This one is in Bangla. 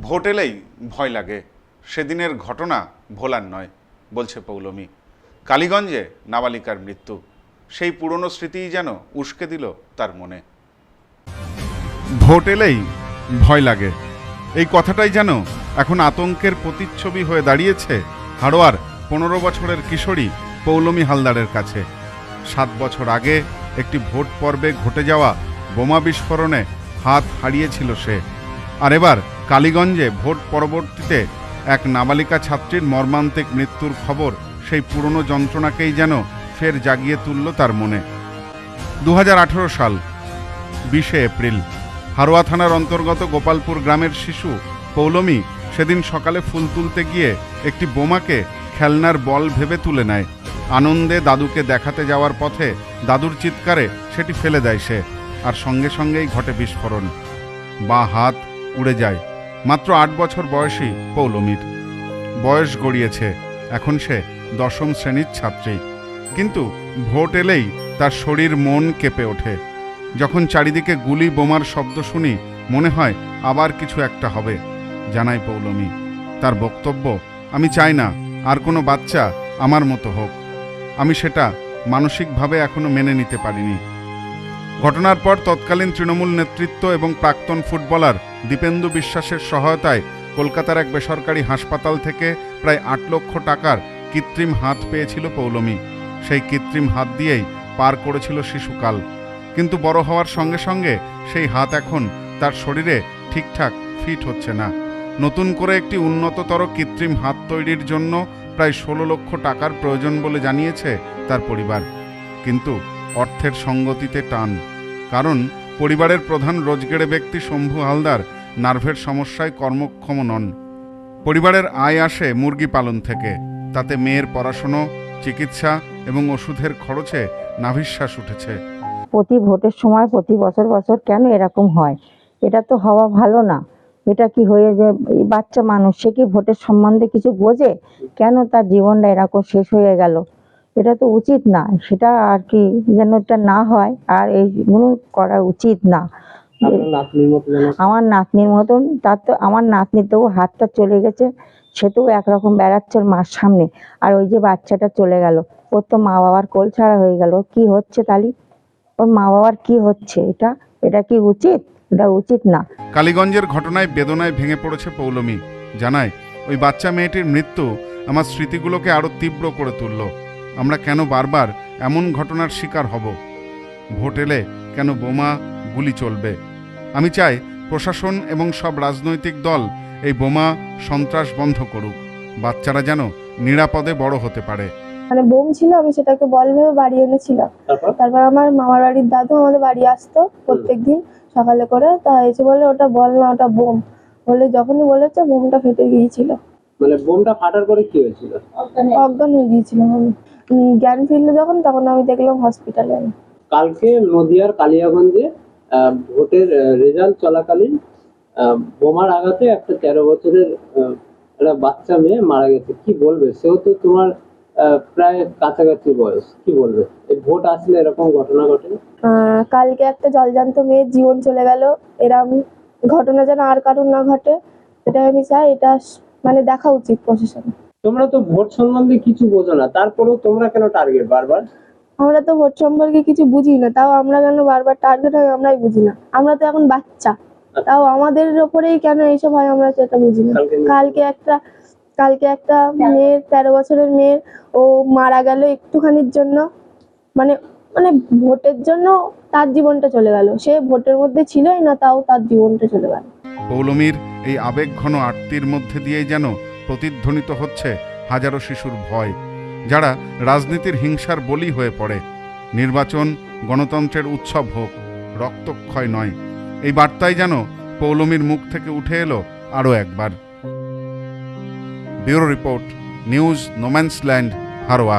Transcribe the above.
ভোট এলেই ভয় লাগে। সেদিনের ঘটনা ভোলার নয়, বলছে পৌলমী। কালীগঞ্জে নাবালিকার মৃত্যু। সেই পুরনো স্মৃতিই যেন উস্কে দিল তার মনে। ভোট এলেই ভয় লাগে। এই কথাটাই যেন এখন আতঙ্কের প্রতিচ্ছবি হয়ে দাঁড়িয়েছে হাড়োয়ার পনেরো বছরের কিশোরী পৌলমী হালদারের কাছে। সাত বছর আগে একটি ভোট পর্বে ঘটে যাওয়া বোমা বিস্ফোরণে হাত হারিয়েছিল সে। আর এবার কালীগঞ্জে ভোট পরবর্তীতে এক নাবালিকা ছাত্রীর মর্মান্তিক মৃত্যুর খবর, সেই পুরনো যন্ত্রণাকেই যেন ফের জাগিয়ে তুলল তার মনে। দু হাজার আঠেরো সাল, বিশে এপ্রিল, হারোয়া থানার অন্তর্গত গোপালপুর গ্রামের শিশু পৌলমী সেদিন সকালে ফুল তুলতে গিয়ে একটি বোমাকে খেলনার বল ভেবে তুলে নেয়। আনন্দে দাদুকে দেখাতে যাওয়ার পথে দাদুর চিৎকারে সেটি ফেলে দেয় সে, আর সঙ্গে সঙ্গেই ঘটে বিস্ফোরণ। বা হাত উড়ে যায়। মাত্র আট বছর বয়সী পৌলমীর। বয়স গড়িয়েছে এখন সে দশম শ্রেণির ছাত্রী। কিন্তু ভোট এলেই তার শরীর মন কেঁপে ওঠে। যখন চারিদিকে গুলি বোমার শব্দ শুনি, মনে হয় আবার কিছু একটা হবে জানাই পৌলমী। তার বক্তব্য, আমি চাই না, আর কোনো বাচ্চা আমার মতো হোক। আমি সেটা মানসিকভাবে এখনও মেনে নিতে পারিনি। ঘটনার পর তৎকালীন তৃণমূল নেতৃত্ব এবং প্রাক্তন ফুটবলার দীপেন্দু বিশ্বাসের সহায়তায় কলকাতার এক বেসরকারি হাসপাতাল থেকে প্রায় আট লক্ষ টাকার কৃত্রিম হাত পেয়েছিল পৌলমী। সেই কৃত্রিম হাত দিয়েই পার করেছিল শিশুকাল। কিন্তু বড় হওয়ার সঙ্গে সঙ্গে সেই হাত এখন তার শরীরে ঠিকঠাক ফিট হচ্ছে না। নতুন করে একটি উন্নততর কৃত্রিম হাত তৈরির জন্য প্রায় ষোলো লক্ষ টাকার প্রয়োজন বলে জানিয়েছে তার পরিবার। কিন্তু অর্থের সঙ্গতিতে টান। কারণ পরিবারের প্রধান রোজগেড়ে ব্যক্তি শম্ভু হালদার নার্ভের সমস্যায় কর্মক্ষম নন। পরিবারের আয় আসে মুরগি পালন থেকে। তাতে মেয়ের পড়াশুনো, চিকিৎসা এবং ওষুধের খরচে নাভিশ্বাস উঠেছে। প্রতি ভোটের সময় প্রতি বছর বছর কেন এরকম হয়? এটা তো হওয়া ভালো না। এটা কি হয়ে যে এই বাচ্চা মানুষ, সে কি ভোটের সম্বন্ধে কিছু বোঝে? কেন তার জীবনটা এরকম শেষ হয়ে গেল? এটা তো উচিত না সেটা আর কি যেন এটা না হয় আর এইগুলো করা উচিত না। আমার নাতনির মতন তার তো আমার নাতনির তো হাতটা চলে গেছে সে তো একরকম বেড়াচ্ছে ওর মার সামনে আর ওই যে বাচ্চাটা চলে গেল ওর তো মা বাবার কোল ছাড়া হয়ে গেল কি হচ্ছে তালি? ওর মা বাবার কি হচ্ছে? এটা এটা কি উচিত? এটা উচিত না। কালীগঞ্জের ঘটনায় বেদনায় ভেঙে পড়েছে পৌলমী জানায় ওই বাচ্চা মেয়েটির মৃত্যু আমার স্মৃতিগুলোকে আরও তীব্র করে তুলল। আমরা কেন বারবার এমন ঘটনার শিকার হব? ভোট এলে কেন বোমা গুলি চলবে? আমি চাই প্রশাসন এবং সব রাজনৈতিক দল এই বোমা সন্ত্রাস বন্ধ করুক। বাচ্চারা যেন নিরাপদে বড় হতে পারে। মানে বোম ছিল আমি সেটাকে বল ভেবে বাড়ি এনেছিলাম। তারপর? আমার মামার বাড়ির দাদু আমাদের বাড়ি আসতো প্রত্যেকদিন সকালে করে তা এসে বলে ওটা বল না ওটা বোম। বলে যখনই বলেছে বোমটা ফেটে গিয়েছিল। মানে বোমটা ফাটার পরে কি হয়েছিল? অজ্ঞান হয়ে গিয়েছিলাম আমি। জ্ঞান ফিরলো যখন তখন আমি দেখলাম হসপিটালে কালকে নদিয়ার কালিয়াগঞ্জে ভোটের রেজাল্ট চলাকালীন বোমার আঘাতে একটা তেরো বছরের একটা বাচ্চা মেয়ে মারা গেছে। কি বলবে? সেও তো তোমার প্রায় কাছাকাছি বয়স। কি বলবে? এই ভোট আসলে এরকম ঘটনা ঘটে? কালকে একটা জলজান্ত মেয়ের জীবন চলে গেল। এরম ঘটনা যেন আর কারুর না ঘটে এটাই আমি চাই। এটা মানে দেখা উচিত প্রশাসন। তোমরা তো ভোট সম্বন্ধে কিছু বোঝো না তারপরেও তোমরা কেন টার্গেট বারবার? আমরা তো ভোট সম্পর্কে কিছু বুঝি না তাও আমরা কেন বারবার টার্গেট হয় আমরাই বুঝি না। আমরা তো এখন বাচ্চা তাও আমাদের ওপরেই কেন এইসব হয় আমরা সেটা বুঝি না। কালকে একটা কালকে একটা মেয়ের তেরো বছরের মেয়ের ও মারা গেল একটুখানির জন্য মানে মানে ভোটের জন্য তার জীবনটা চলে গেল। সে ভোটের মধ্যে ছিলই না তাও তার জীবনটা চলে গেল। পৌলমীর এই আবেগঘন আরতির মধ্যে দিয়েই যেন প্রতিধ্বনিত হচ্ছে হাজারো শিশুর ভয়, যারা রাজনীতির হিংসার বলি হয়ে পড়ে। নির্বাচন গণতন্ত্রের উৎসব হোক, রক্তক্ষয় নয়। এই বার্তাই যেন পৌলমীর মুখ থেকে উঠে এলো আরও একবার। Bureau report, news, No Man's Land, Haroa.